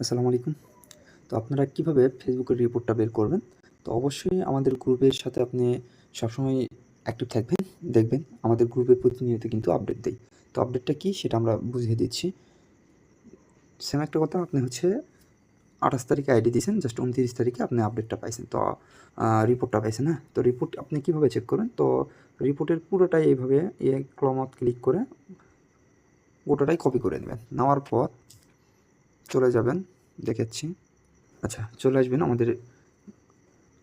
আসসালামু আলাইকুম। তো আপনারা কীভাবে ফেসবুকের রিপোর্টটা বের করবেন? তো অবশ্যই আমাদের গ্রুপের সাথে আপনি সবসময় অ্যাক্টিভ থাকবেন, দেখবেন আমাদের গ্রুপে প্রতিনিয়ত কিন্তু আপডেট দেই তো আপডেটটা কী সেটা আমরা বুঝিয়ে দিচ্ছি। সেম একটা কথা, আপনি হচ্ছে আঠাশ তারিখে আইডি দিয়েছেন জাস্ট উনত্রিশ তারিখে আপনি আপডেটটা পাইছেন। তো রিপোর্টটা পাইছেন হ্যাঁ তো রিপোর্ট আপনি কীভাবে চেক করবেন? তো রিপোর্টের পুরোটাই এইভাবে এ ক্লমত ক্লিক করে গোটাটাই কপি করে নেবেন। নেওয়ার পর চলে যাবেন দেখাচ্ছি আচ্ছা চলে আসবেন আমাদের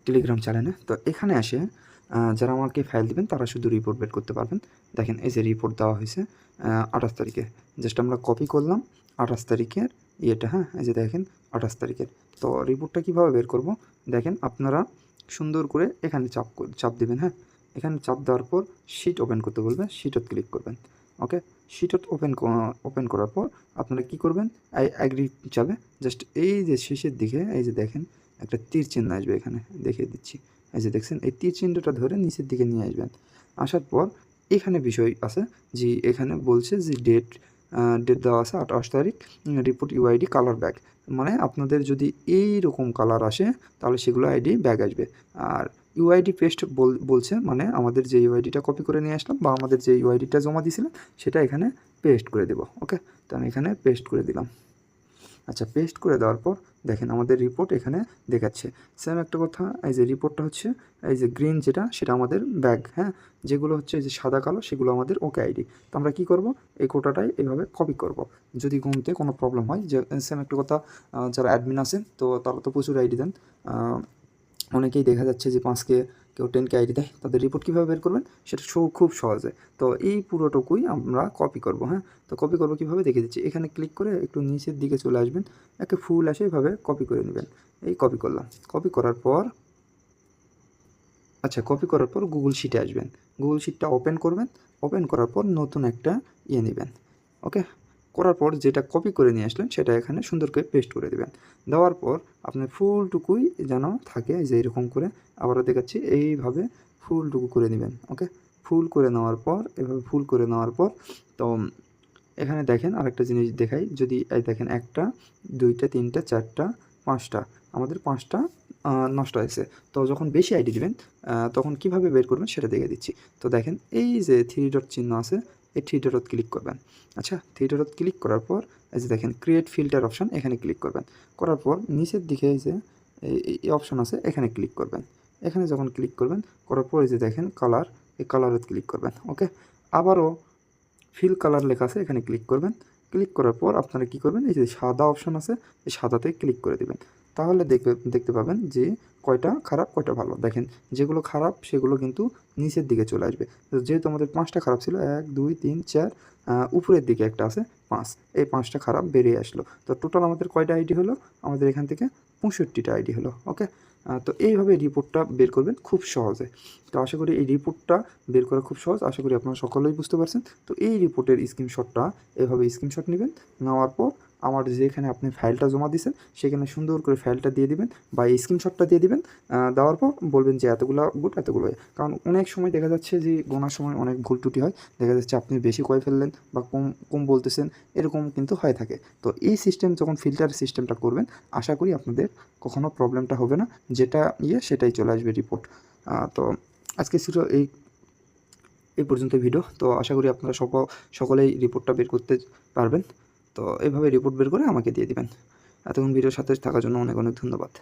টেলিগ্রাম চ্যানেলে তো এখানে আসে যারা আমাকে ফাইল দিবেন, তারা শুধু রিপোর্ট বের করতে পারবেন। দেখেন, এই যে রিপোর্ট দেওয়া হয়েছে আঠাশ তারিখে। জাস্ট আমরা কপি করলাম, আঠাশ তারিখের ইয়েটা হ্যাঁ? এই যে দেখেন, আঠাশ তারিখের। তো রিপোর্টটা কীভাবে বের করব? দেখেন, আপনারা সুন্দর করে এখানে চাপ চাপ দেবেন হ্যাঁ? এখানে চাপ দেওয়ার পর শিট ওপেন করতে বলবে শিটত ক্লিক করবেন। ওকে সেটা ওপেন ওপেন করার পর আপনারা কি করবেন? অ্যাগ্রি যাবে। জাস্ট এই যে শেষের দিকে, এই যে দেখেন, একটা তীর চিহ্ন আসবে এখানে। দেখিয়ে দিচ্ছি। এই যে দেখছেন, এই তীর চিহ্নটা ধরে নিচের দিকে নিয়ে আসবেন। আসার পর এখানে বিষয় আছে যে এখানে বলছে যে ডেট ডেট দেওয়া আছে আঠাশ তারিখ রিপোর্ট ইউআইডি কালার ব্যাগ মানে আপনাদের যদি এই রকম কালার আসে, তাহলে সেগুলো আইডি ব্যাগ আসবে। আর ইউআইডি পেস্ট বলছে মানে আমাদের যে ইউআইডিটা কপি করে নিয়ে আসলাম বা আমাদের যে ইউআইডিটা জমা দিয়েছিলাম সেটা এখানে পেস্ট করে দেব ওকে তো আমি এখানে পেস্ট করে দিলাম। আচ্ছা পেস্ট করে দেওয়ার পর দেখেন আমাদের রিপোর্ট এখানে দেখাচ্ছে। সেম একটা কথা, এই যে রিপোর্টটা হচ্ছে, এই যে গ্রিন যেটা, সেটা আমাদের ব্যাগ হ্যাঁ? যেগুলো হচ্ছে এই যে সাদা, কালো, সেগুলো আমাদের ওকে আইডি তো আমরা কী করব? এই কোটাটাই এভাবে কপি করব। যদি গুনতে কোনো প্রবলেম হয়, যে সেম একটা কথা যারা অ্যাডমিন আছেন, তো তারা তো প্রচুর আইডি দেন। অনেকেই দেখা যাচ্ছে যে পাঁচকে কেউ টেনকে আইডি দেয়, তাদের রিপোর্ট কীভাবে বের করবেন সেটা সব খুব সহজে তো এই পুরোটুকুই আমরা কপি করব হ্যাঁ? তো কপি করব কীভাবে দেখে দিচ্ছি। এখানে ক্লিক করে একটু নিচের দিকে চলে আসবেন, একে ফুল আসে এভাবে কপি করে নেবেন। এই কপি করলাম। কপি করার পর আচ্ছা কপি করার পর গুগল শিটে আসবেন। গুগল শিটটা ওপেন করবেন ওপেন করার পর নতুন একটা ইয়ে নেবেন। ওকে করার পর যেটা কপি করে নিয়ে আসলেন, সেটা এখানে সুন্দর করে পেস্ট করে দেবেন। দেওয়ার পর আপনার ফুলটুকুই যেন থাকে যে এরকম করে আবারও দেখাচ্ছি, এইভাবে ফুলটুকু করে নেবেন, ওকে? ফুল করে নেওয়ার পর, এভাবে ফুল করে নেওয়ার পর, তো এখানে দেখেন আরেকটা জিনিস দেখাই, যদি এই দেখেন একটা, দুইটা, তিনটা, চারটা, পাঁচটা, আমাদের পাঁচটা নষ্ট হয়েছে। তো যখন বেশি আইডি দিবেন তখন কীভাবে বের করবেন সেটা দেখে দিচ্ছি। তো দেখেন এই যে থ্রি ডট চিহ্ন আছে এই থ্রি ডট ক্লিক করবেন। আচ্ছা থ্রি ডট ক্লিক করার পর এই যে দেখেন ক্রিয়েট ফিল্টার অপশান এখানে ক্লিক করবেন। করার পর নিচের দিকে এই যে, এই অপশান আছে, এখানে ক্লিক করবেন। এখানে যখন ক্লিক করবেন, করার পর এই যে দেখেন কালার এই কালারে ক্লিক করবেন ওকে আবারও ফিল কালার লেখা আছে, এখানে ক্লিক করবেন। ক্লিক করার পর আপনারা কি করবেন, এই যে সাদা অপশান আছে, এই সাদাতে ক্লিক করে দিবেন। তাহলে দেখবে, দেখতে পাবেন যে কয়টা খারাপ, কয়টা ভালো। দেখেন, যেগুলো খারাপ, সেগুলো কিন্তু নিচের দিকে চলে আসবে। যেহেতু আমাদের পাঁচটা খারাপ ছিল, এক, দুই, তিন, চার উপরের দিকে একটা আছে, পাঁচ। এই পাঁচটা খারাপ বেরিয়ে আসলো। তো টোটাল আমাদের কয়টা আইডি হলো? আমাদের এখান থেকে পঁয়ষট্টিটা আইডি হলো, ওকে? তো এইভাবে রিপোর্টটা বের করবেন খুব সহজে। তো আশা করি এই রিপোর্টটা বের করা খুব সহজ। আশা করি আপনারা সকলেই বুঝতে পারছেন। তো এই রিপোর্টের স্ক্রিনশটটা এভাবে স্ক্রিনশট নেবেন, নেওয়ার পর আমার যেখানে আপনি ফাইলটা জমা দিয়েছেন, সেখানে সুন্দর করে ফাইলটা দিয়ে দিবেন বা স্ক্রিনশটটা দিয়ে দিবেন দেওয়ার পর বলবেন যে এতগুলো গুড এতগুলো। কারণ অনেক সময় দেখা যাচ্ছে যে গোনার সময় অনেক ভুল ত্রুটি হয়, দেখা যাচ্ছে আপনি বেশি কয় ফেললেন বা কম কম বলতেছেন, এরকম কিন্তু হয়ে থাকে। তো এই সিস্টেম যখন ফিল্টার সিস্টেমটা করবেন, আশা করি আপনাদের কখনো প্রবলেমটা হবে না, যেটা ইয়ে সেটাই চলে আসবে রিপোর্ট তো আজকে ছিল এই এই পর্যন্ত ভিডিও তো আশা করি আপনারা সক, সকলেই রিপোর্টটা বের করতে পারবেন। তো এভাবে রিপোর্ট বের করে আমাকে দিয়ে দিবেন। এতক্ষণ ভিডিওর সাথে থাকার জন্য অনেক অনেক ধন্যবাদ।